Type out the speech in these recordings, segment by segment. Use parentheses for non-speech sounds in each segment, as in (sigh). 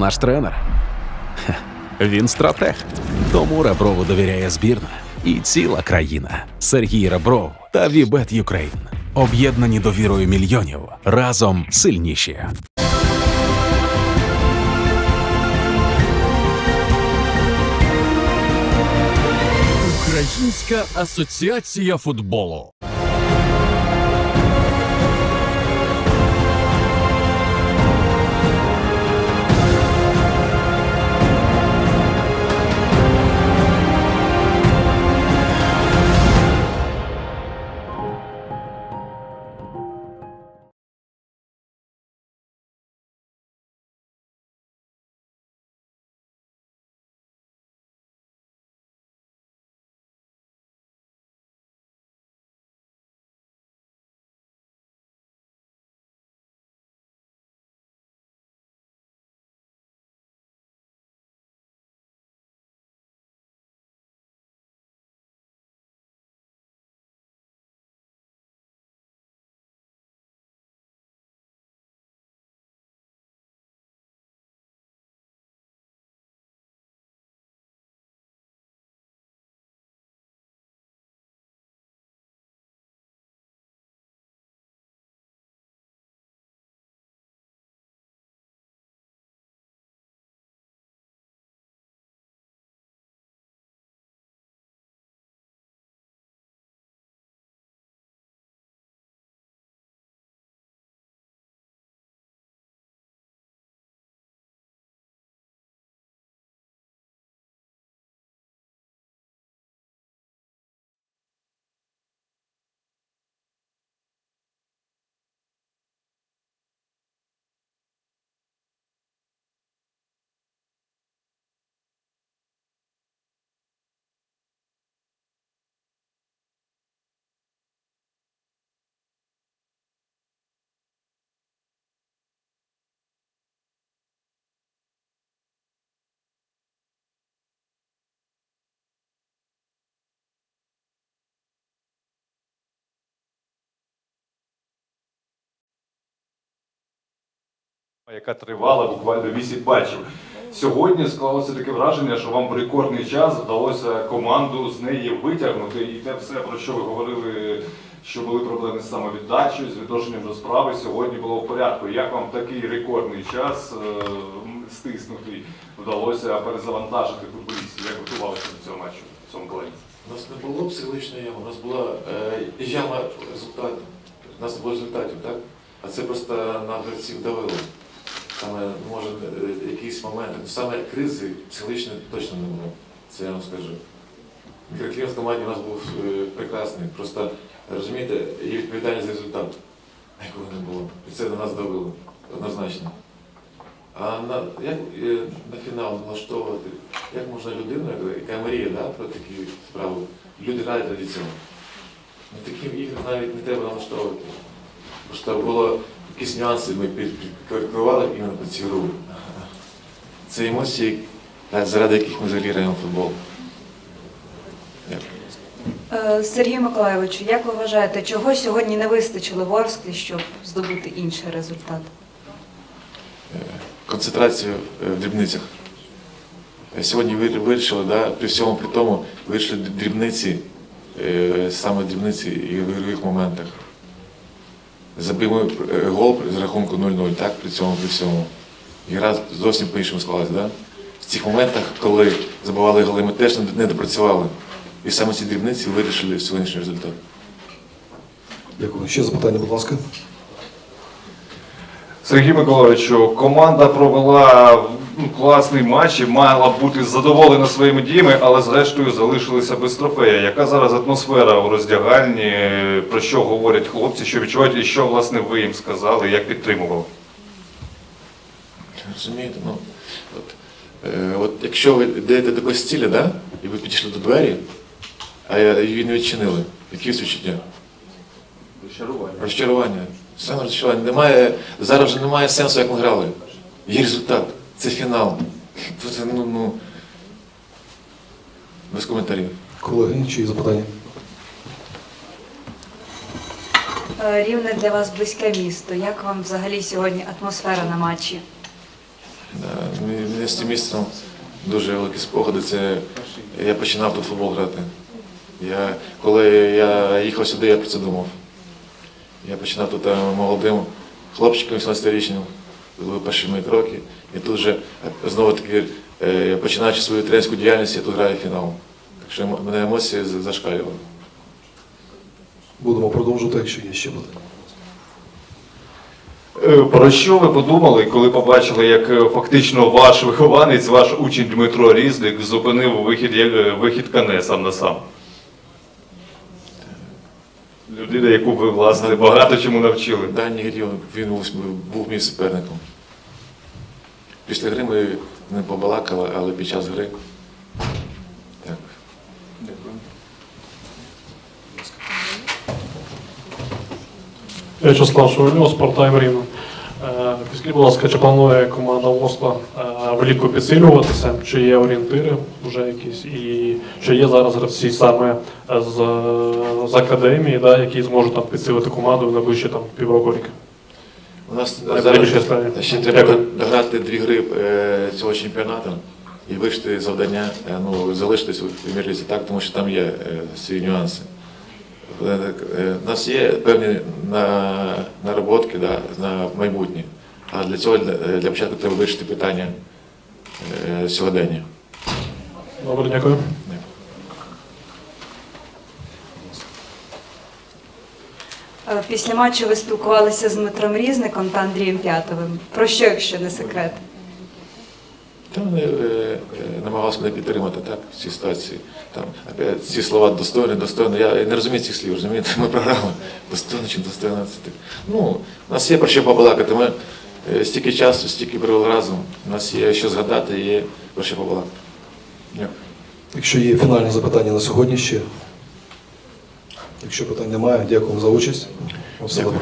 наш тренер? Він стратег. Тому Реброву довіряє збірна і ціла країна. Сергій Ребров та Вібет Юкрейн. Об'єднані довірою мільйонів. Разом сильніші. Українська асоціація футболу. Яка тривала буквально 8 матчів. Сьогодні склалося таке враження, що вам в рекордний час вдалося команду з неї витягнути. І те все, про що ви говорили, що були проблеми з самовіддачею, з відношенням до справи, сьогодні було в порядку. Як вам такий рекордний час е, стиснутий вдалося перезавантажити футболістів? Як готувалися до цього матчу в цьому плані? У нас не було психологічної ями, у нас була е, яма результатів. У нас було результатів, так? А це просто на гравців давило. Саме, може, якісь моменти. Ну, Саме кризи психологічної точно не було. Це я вам скажу. Мікроклімат в команді у нас був е, прекрасний. Просто, розумієте, є відповідальність за результат, якого не було. І це на нас давило, однозначно. А на, як е, на фінал налаштовувати, як можна людину, яка- мріє да, про такі справи, люди грають раді цього. На таким іграм навіть не треба налаштовувати. Просто було якісь нюанси, ми підкоригували іменно під цю. Це емоції, заради яких ми взагалі граємо в футбол. Е, Сергію Миколайовичу, як ви вважаєте, чого сьогодні не вистачило Ворсклі, щоб здобути інший результат? концентрацію е, в дрібницях. Е, Сьогодні вирішили, да, при всьому при тому, вирішили дрібниці, е, саме дрібниці і в ігрових моментах. Забили е, гол з рахунку 0-0, так, при цьому при всьому. І гра зовсім по-іншому склалася. Да? В цих моментах, коли забивали голи, ми теж не- не допрацювали. І саме ці дрібниці вирішили сьогоднішній результат. Дякую. Ще запитання, будь ласка. Сергій Миколаївичу, команда провела ну, класний матч і мала бути задоволена своїми діями, але зрештою залишилися без трофея. Яка зараз атмосфера у роздягальні? Про що говорять хлопці, що відчувають, і що власне ви їм сказали, як підтримували? Розумієте, ну, от, е, от якщо ви йдете до костіля, да, і ви підійшли до двері, а її не відчинили, які відчуття? Розчарування. Розчарування. Саме розчарування. Немає, зараз вже немає сенсу, як ми грали. Є результат. Це фінал. Тут, ну, ну, без коментарів. Колеги, чи є запитання? Е, Рівне для вас близьке місто. Як вам взагалі сьогодні атмосфера на матчі? Мені з цим місцем дуже великі спогади. Це я починав тут футбол грати. Я, коли я їхав сюди, я про це думав. Я починав тут е, молодим хлопчиком 18-річним, це були перші мої кроки. І тут вже е, знову таки, е, починаючи свою тренерську діяльність, я тут граю фінал. Так що мене емоції за- зашкалювали. Будемо продовжувати, якщо є ще питання. Е, Про що ви подумали, коли побачили, як е, фактично ваш вихованець, ваш учень Дмитро Різник зупинив вихід, е, вихід Кане сам на сам? Людина, яку ви, власне, багато чому навчили. Дані грі він був мій суперником. Після гри ми не побалакали, але під час гри. Так. В'ячеслав Шевельов, Спортайм Рівно. Е, Скажіть, будь ласка, чи планує команда Ворскла е, влітку підсилюватися? Чи є орієнтири вже якісь? І чи є зараз гравці саме з, з академії, да, які зможуть там підсилити команду в найближчі півроку рік? У нас зараз ще треба дограти дві гри е, цього чемпіонату і вирішити завдання, е, ну, залишитись у прем'єр-лізі так, тому що там є е, свої нюанси. У нас є певні наработки да, на майбутнє. А для цього для, початку треба вирішити питання сьогодення. Добре, дякую. Після матчу ви спілкувалися з Дмитром Різником та Андрієм П'ятовим. Про що, якщо не секрет? Та вони е, е, намагалися мене підтримати так, в цій ситуації. Там, опять, ці слова достойно, достойно. Я не розумію цих слів, розумієте, ми програма. Достойно чи достойно. Це так. Ну, у нас є про що побалакати. Ми е, стільки часу, стільки провели разом. У нас є що згадати, є про що побалакати. Дякую. Якщо є фінальні запитання на сьогодні ще. Якщо питань немає, дякуємо за участь. Дякую.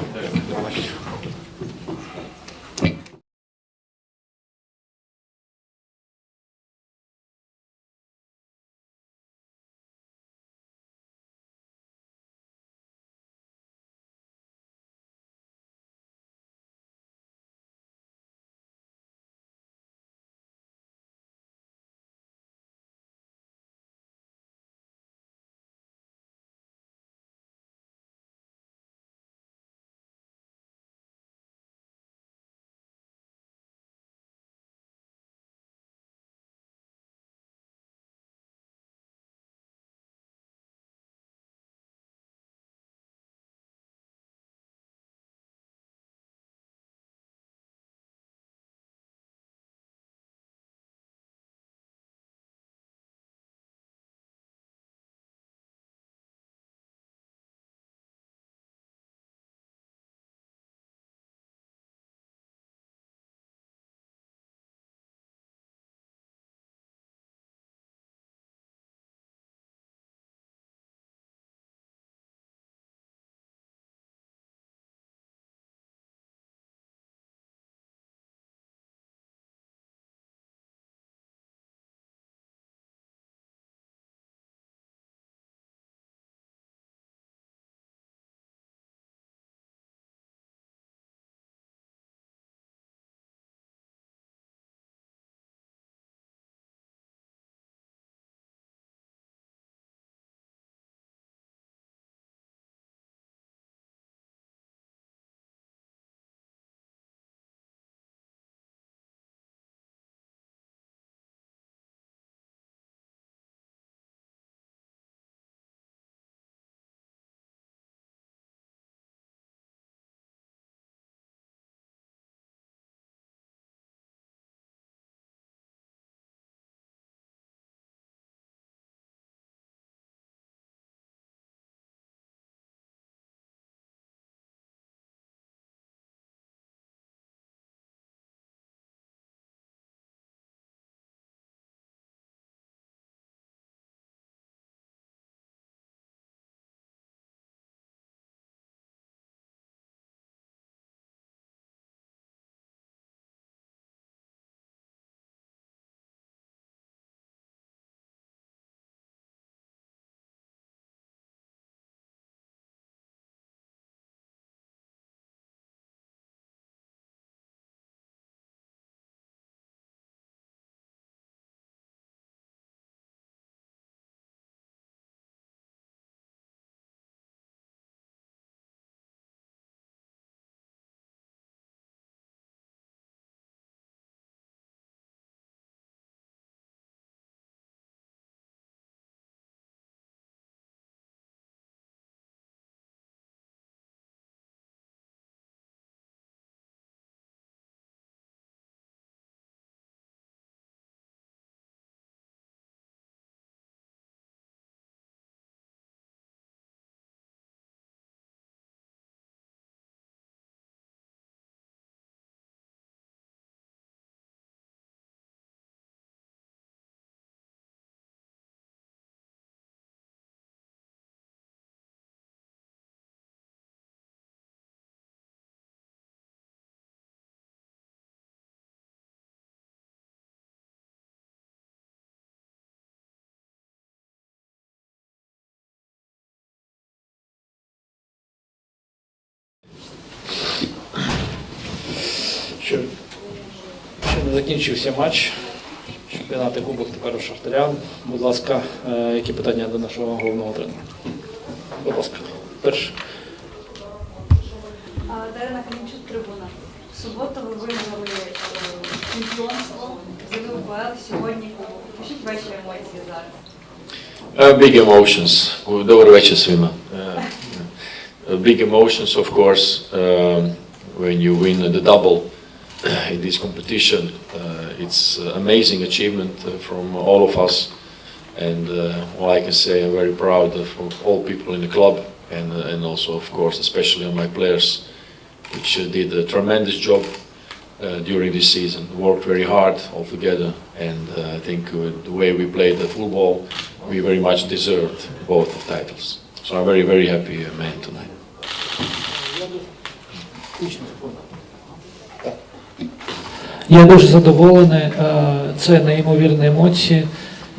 Закінчився матч. Чемпіонати Кубок тепер у Шахтаря. Будь ласка, е, які питання до нашого головного тренера? Будь ласка, перше. Дарина Камінчук, трибуна. В суботу ви виграли е, чемпіонство, взяли УПЛ, сьогодні Кубок. Пишіть ваші емоції зараз. Uh, big emotions. Добрий вечір, Свіма. Uh, uh, big emotions, of course, um, when you win the double (clears throat) in this competition. Uh, it's an amazing achievement uh, from all of us. And uh, all I can say, I'm very proud of all people in the club and, uh, and also, of course, especially on my players, which uh, did a tremendous job uh, during this season. Worked very hard all together, and uh, I think uh, the way we played the football, we very much deserved both of titles. So I'm very, very happy uh, man tonight. Я дуже задоволений. е, Це неймовірні емоції.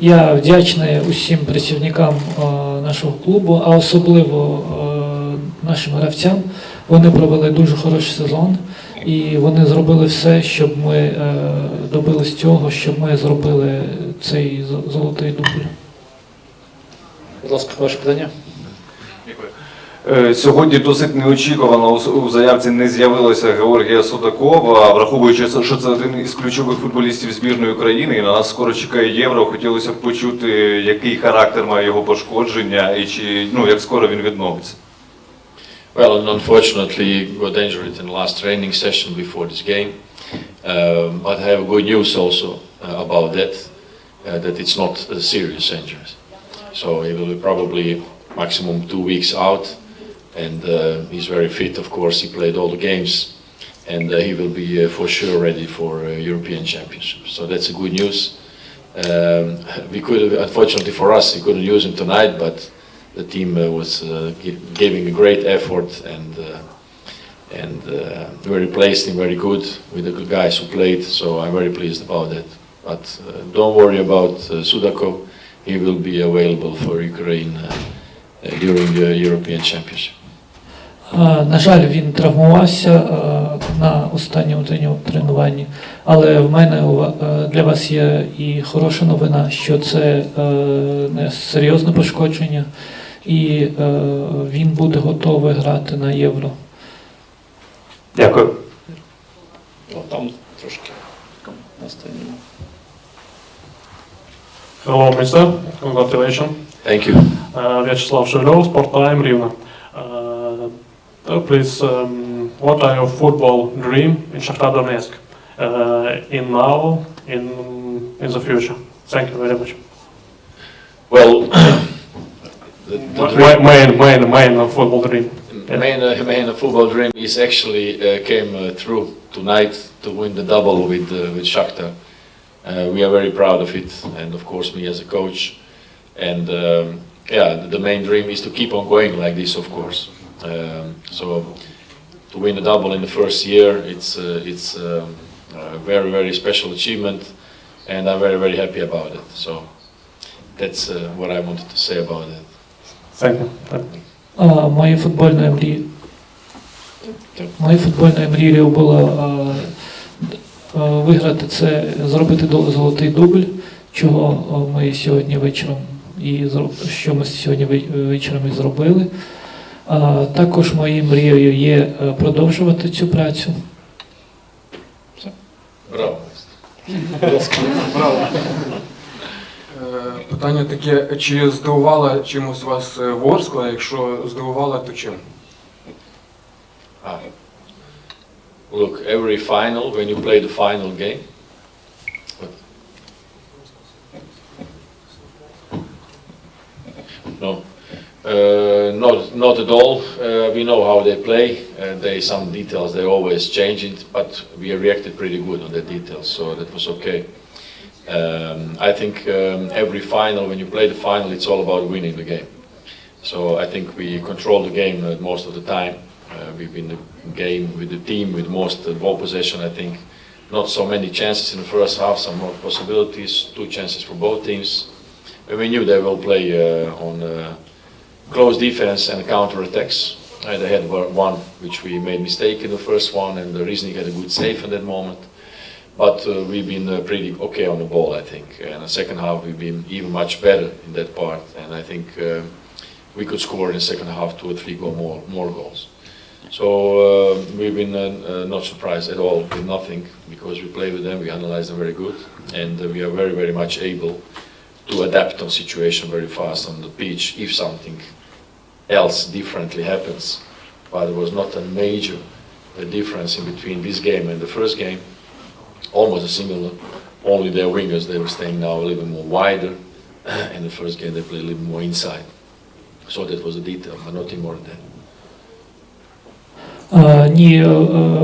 Я вдячний усім працівникам е, нашого клубу, а особливо е, нашим гравцям. Вони провели дуже хороший сезон і вони зробили все, щоб ми добились цього, щоб ми зробили цей золотий дубль. Будь ласка, ваше питання? Е, Сьогодні досить неочікувано у- заявці не з'явилося Георгія Судакова, враховуючи, що це один із ключових футболістів збірної України, і на нас скоро чекає євро. Хотілося б почути, який характер має його пошкодження, і чи ну як скоро він відновиться. Well, and unfortunately, got injured in the last training session before this game. Um, but I have good news also uh, about that, uh, that it's not a serious injury. So he will be probably maximum two weeks out, and uh, he's very fit. Of course, he played all the games, and uh, he will be uh, for sure ready for uh, European Championship. So that's a good news. Um, (laughs) we could, unfortunately for us, we couldn't use him tonight, but the team uh, was uh, gi- giving a great effort and and we replaced him very good with the good guys who played. So I'm very pleased about that. But don't worry about Sudakov. He will be available for Ukraine during the European Championship. На жаль, він травмувався на останньому трену- тренуванні, але в мене е, для вас є і хороша новина, що це е, не серйозне пошкодження, і е, він буде готовий грати на євро. Дякую. Там трошки останньому. Hello, mister. Congratulations. Thank you. Uh, Sport Time, Rivne. Uh, uh, please, um, what are your football dream in Shakhtar Donetsk? Uh, in now, in in the future? Thank you very much. Well, (coughs) the, the Ma- dream- Main, main, main football dream. main, uh, main football dream is actually uh, came uh, through tonight to win the double with uh, with Shakhtar. Uh, we are very proud of it, and of course me as a coach. And um, yeah, the main dream is to keep on going like this, of course. Um, so to win the double in the first year, it's uh, it's um, a very very special achievement, and I'm very very happy about it. So that's uh, what I wanted to say about it. Thank you. Моєю футбольною мрією моєю футбольною мрією було виграти це, зробити золотий дубль, чого ми сьогодні вечором і що ми сьогодні ве- вечором і зробили. Також моєю мрією є е, продовжувати цю працю. Браво. Е, Питання таке, чи здивувала чимось вас е, Ворскла? Якщо здивувала, то чим? Look, every final, when you play the final game, no, uh, not not at all. Uh, we know how they play. Uh, some details they always change it, but we reacted pretty good on the details, so that was okay. Um, I think um, every final, when you play the final, it's all about winning the game. So I think we control the game uh, most of the time. Uh, we win the game with the team with most ball possession. I think not so many chances in the first half, some more possibilities, two chances for both teams. And we knew they will play on close defense and counter attacks. Uh, they had one which we made mistake in the first one, and the Riznik had a good save in that moment. but uh, we've been uh, pretty okay on the ball, I think. And the second half, we've been even much better in that part, and I think uh, we could score in the second half two or three goal more, more goals. So uh, we've been uh, not surprised at all with nothing because we play with them, we analyze them very good, and we are very, very much able to adapt on situation very fast on the pitch if something else differently happens. But there was not a major uh, difference in between this game and the first game, almost a similar. Only their wingers they were staying now a little bit more wider, (clears throat) and the first game they played a little more inside. So that was a detail, but nothing more than that. Е, Ні, е,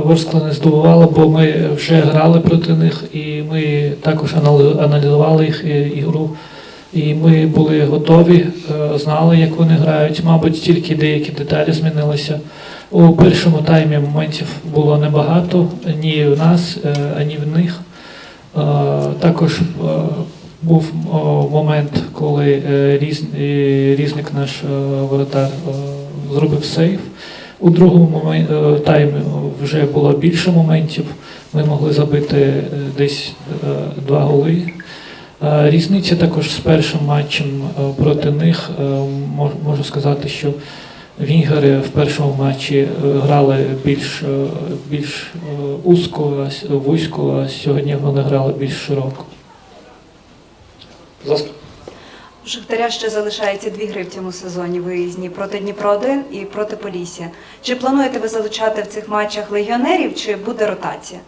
Ворскла не здивувала, бо ми вже грали проти них, і ми також анали- аналізували їх е, ігру. І ми були готові, е, знали, як вони грають. Мабуть, тільки деякі деталі змінилися. У першому таймі моментів було небагато ні в нас, е, ані в них. Е, Також був момент, коли різ, різник наш воротар зробив сейф. У другому таймі вже було більше моментів. Ми могли забити десь два голи. Е, Різниця також з першим матчем е, проти них. е, Можу сказати, що Вінгери в першому матчі грали більш, більш с- вузько, а сьогодні вони грали більш широко. У Шахтаря ще залишається дві гри в цьому сезоні виїзні проти Дніпро 1 і проти Полісся. Чи плануєте ви залучати в цих матчах легіонерів, чи буде ротація?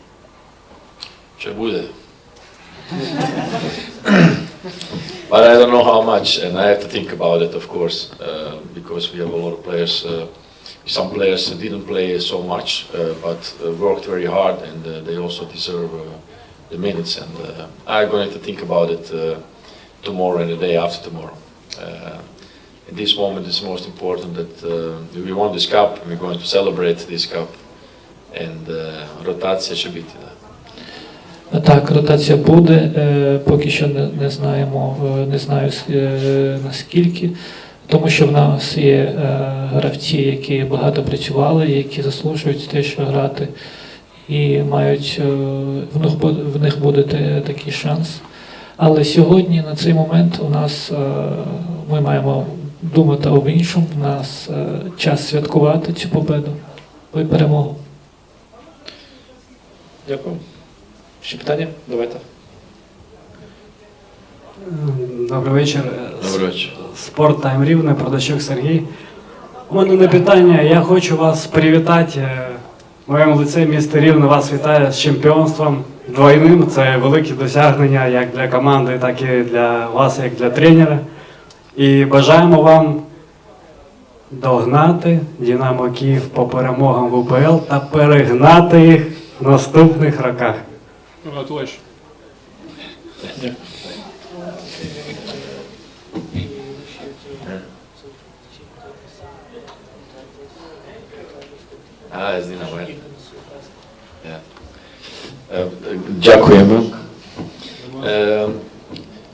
Ще буде. (laughs) but I don't know how much, and I have to think about it, of course, uh, because we have a lot of players. Uh, some players didn't play so much, uh, but uh, worked very hard, and uh, they also deserve uh, the minutes. And I'm going to think about it tomorrow and the day after tomorrow. In this moment, it's most important that we won this cup, we're going to celebrate this cup, and uh, should be. Так, ротація буде. е, Поки що не, знаємо, е, не знаю е, наскільки, тому що в нас є гравці, які багато працювали, які заслужують теж грати, і мають в них буде, в них буде такий шанс. Але сьогодні, на цей момент, у нас ми маємо думати об іншому. У нас час святкувати цю победу і перемогу. Дякую. Ще питання? Давайте. Добрий вечір. Добрий вечір. Спорт Тайм Рівне, продачок Сергій. У мене не питання. Я хочу вас привітати. В моєму лице місто Рівне вас вітає з чемпіонством двойним. Це велике досягнення як для команди, так і для вас, як для тренера. І бажаємо вам догнати Динамо Київ по перемогам в УПЛ та перегнати їх в наступних роках. Congratulations. Yeah. A, jest inaczej.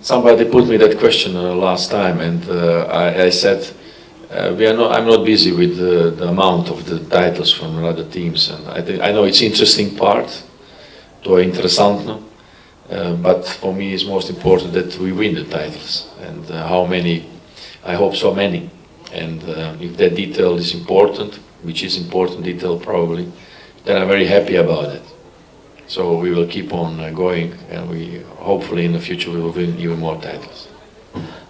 Somebody put me that question uh, last time, and uh, I, I, said uh, we are not. I'm not busy with the, the amount of the titles from other teams, and I think I know it's interesting part to je interesantno, uh, but for me it's most important that we win the titles, and uh, how many. I hope so many, and uh, if that detail is important, which is important detail probably, then I'm very happy about it. So we will keep on uh, going, and we hopefully in the future we will win even more titles.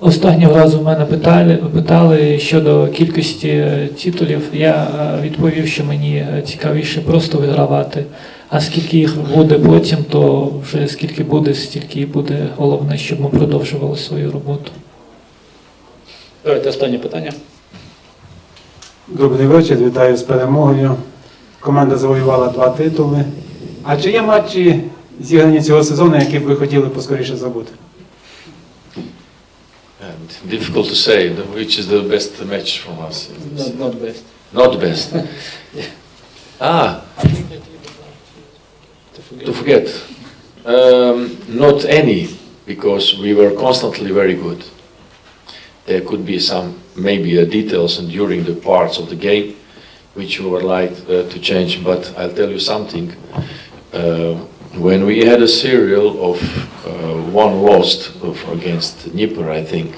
Останнього разу мене питали, питали щодо кількості е, титулів. Я е, відповів, що мені е, цікавіше просто вигравати. А скільки їх буде потім, то вже скільки буде, стільки і буде. Головне, щоб ми продовжували свою роботу. Давайте останнє питання. Добрий вечір, вітаю з перемогою. Команда завоювала два титули. А чи є матчі зіграні цього сезону, які б ви хотіли поскоріше забути? Difficult to say the- which is the best match from us. Not best. Not best. (laughs) ah, to forget. Um, not any, because we were constantly very good. There could be some maybe uh, details and during the parts of the game which we would like uh, to change. But I'll tell you something. Uh, when we had a serial of uh, one lost of, against Dnieper, I think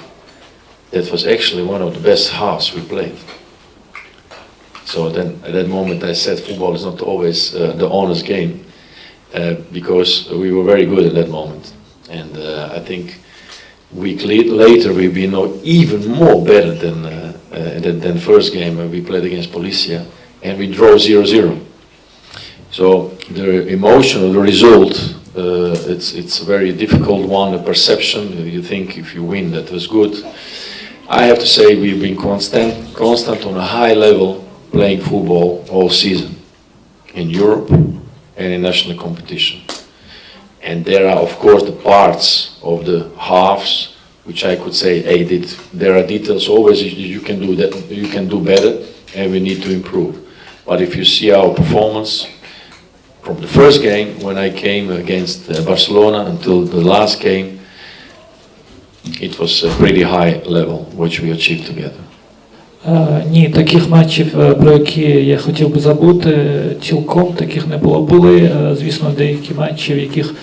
that was actually one of the best halves we played. So then, at that moment, I said football is not always uh, the honest game uh, because we were very good at that moment, and uh, I think week later we've been no- even more better than, uh, uh, than than first game we played against Policia, and we draw 0-0. So the emotion of the result, uh, it's it's a very difficult one. The perception you think if you win that was good. I have to say we've been constant, constant on a high level playing football all season in Europe and in national competition. And there are of course the parts of the halves which I could say, did, there are details always you, you can do that, you can do better, and we need to improve. But if you see our performance from the first game when I came against uh, Barcelona until the last game, it was a pretty high level which we achieved together. Ні, таких матчів, е, про які я хотів би забути, е, цілком таких не було. Були, е, звісно, деякі матчі, в яких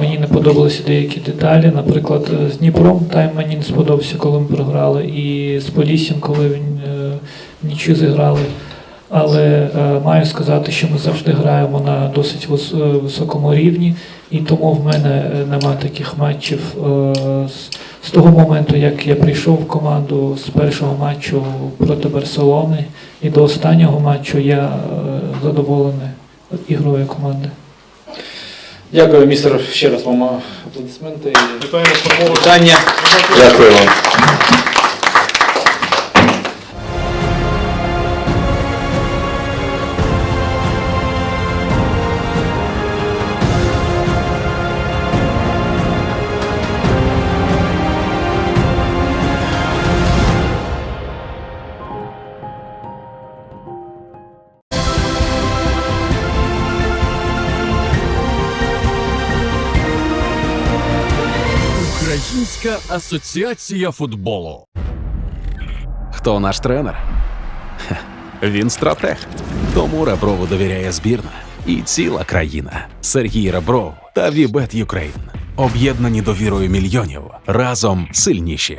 мені не подобалися деякі деталі. Наприклад, з Дніпром тайм мені не сподобався, коли ми програли, і з Поліссям, коли він е, зіграли. Але маю сказати, що ми завжди граємо на досить високому рівні, і тому в мене е, нема таких матчів е, з, того моменту, як я прийшов в команду з першого матчу проти Барселони і до останнього матчу я е, задоволений ігрою команди. Дякую, містер. Ще раз вам аплодисменти. Вітаємо. Дякую вам. Українська асоціація футболу. Хто наш тренер? Він стратег. Тому Реброву довіряє збірна і ціла країна. Сергій Ребров та Вібет Юкрейн. Об'єднані довірою мільйонів. Разом сильніші.